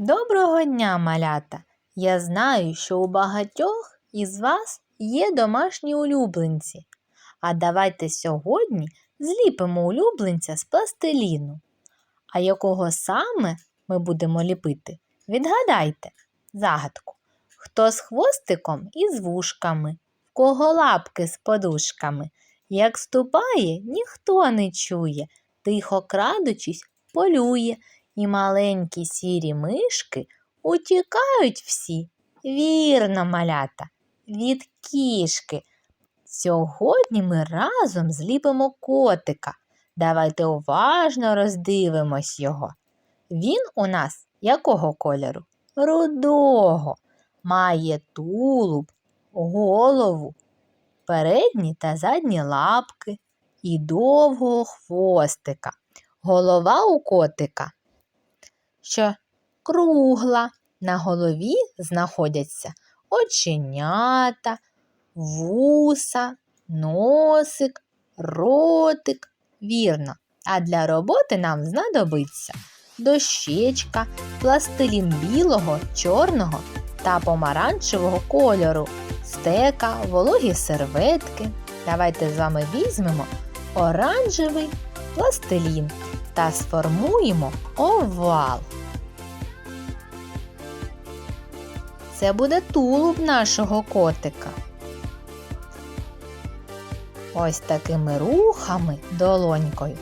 Доброго дня, малята! Я знаю, що у багатьох із вас є домашні улюбленці. А давайте сьогодні зліпимо улюбленця з пластиліну. А якого саме ми будемо ліпити? Відгадайте загадку. Хто з хвостиком і з вушками, в кого лапки з подушками. Як ступає, ніхто не чує, тихо крадучись, полює, і маленькі сірі мишки утікають всі. Вірно, малята, від кішки. Сьогодні ми разом зліпимо котика. Давайте уважно роздивимось його. Він у нас якого кольору? Рудого. Має тулуб, голову, передні та задні лапки і довгого хвостика. Голова у котика, що кругла. На голові знаходяться оченята, вуса, носик, ротик. Вірно. А для роботи нам знадобиться дощечка, пластилін білого, чорного та помаранчевого кольору, стека, вологі серветки. Давайте з вами візьмемо оранжевий пластилін та сформуємо овал. Це буде тулуб нашого котика. Ось такими рухами долонькою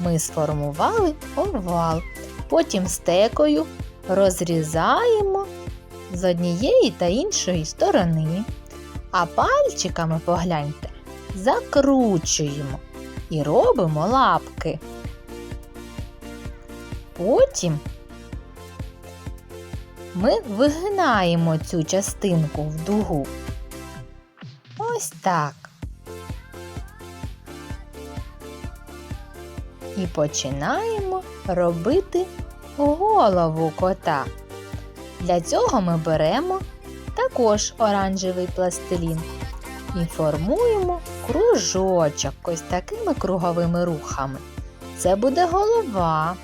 ми сформували овал. Потім стекою розрізаємо з однієї та іншої сторони, а пальчиками погляньте, закручуємо і робимо лапки. Потім ми вигинаємо цю частинку в дугу. Ось так. І починаємо робити голову кота. Для цього ми беремо також оранжевий пластилін і формуємо кружочок ось такими круговими рухами. Це буде голова.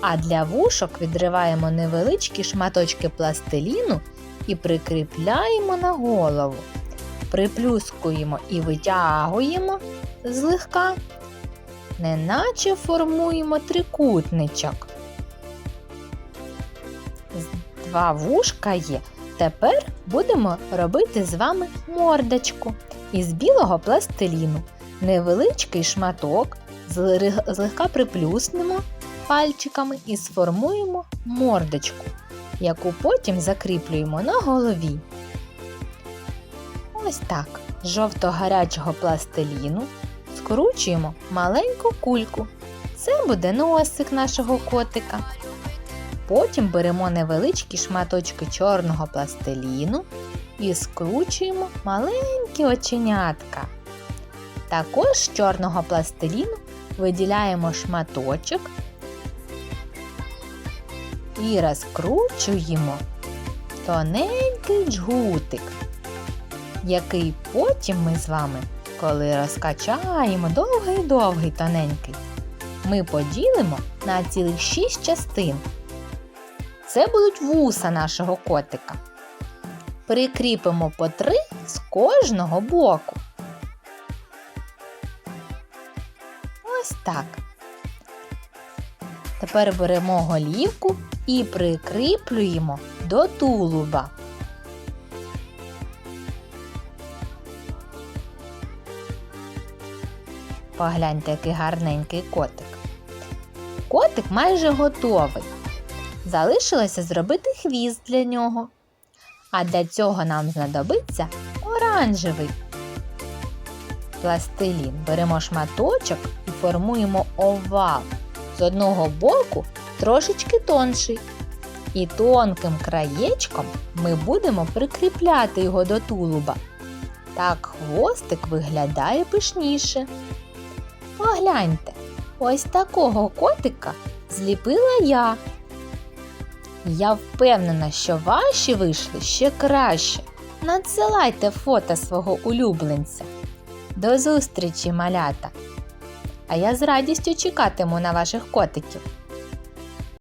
А для вушок відриваємо невеличкі шматочки пластиліну і прикріпляємо на голову. Приплюскуємо і витягуємо злегка, неначе формуємо трикутничок. Два вушка є. Тепер будемо робити з вами мордочку із білого пластиліну. Невеличкий шматок злегка приплюснемо пальчиками і сформуємо мордочку, яку потім закріплюємо на голові. Ось так з жовто-гарячого пластиліну скручуємо маленьку кульку. Це буде носик нашого котика. Потім беремо невеличкі шматочки чорного пластиліну і скручуємо маленькі оченятка. Також з чорного пластиліну виділяємо шматочок і розкручуємо тоненький джгутик, який потім ми з вами, коли розкачаємо довгий-довгий тоненький, ми поділимо на цілих шість частин. Це будуть вуса нашого котика. Прикріпимо по три з кожного боку. Ось так. Тепер беремо голівку і прикріплюємо до тулуба. Погляньте, який гарненький котик. Котик майже готовий. Залишилося зробити хвіст для нього. А для цього нам знадобиться оранжевий пластилін. Беремо шматочок і формуємо овал. З одного боку трошечки тонший. І тонким краєчком ми будемо прикріпляти його до тулуба. Так хвостик виглядає пишніше. Погляньте, ось такого котика зліпила я. Я впевнена, що ваші вийшли ще краще. Надсилайте фото свого улюбленця. До зустрічі, малята! А я з радістю чекатиму на ваших котиків.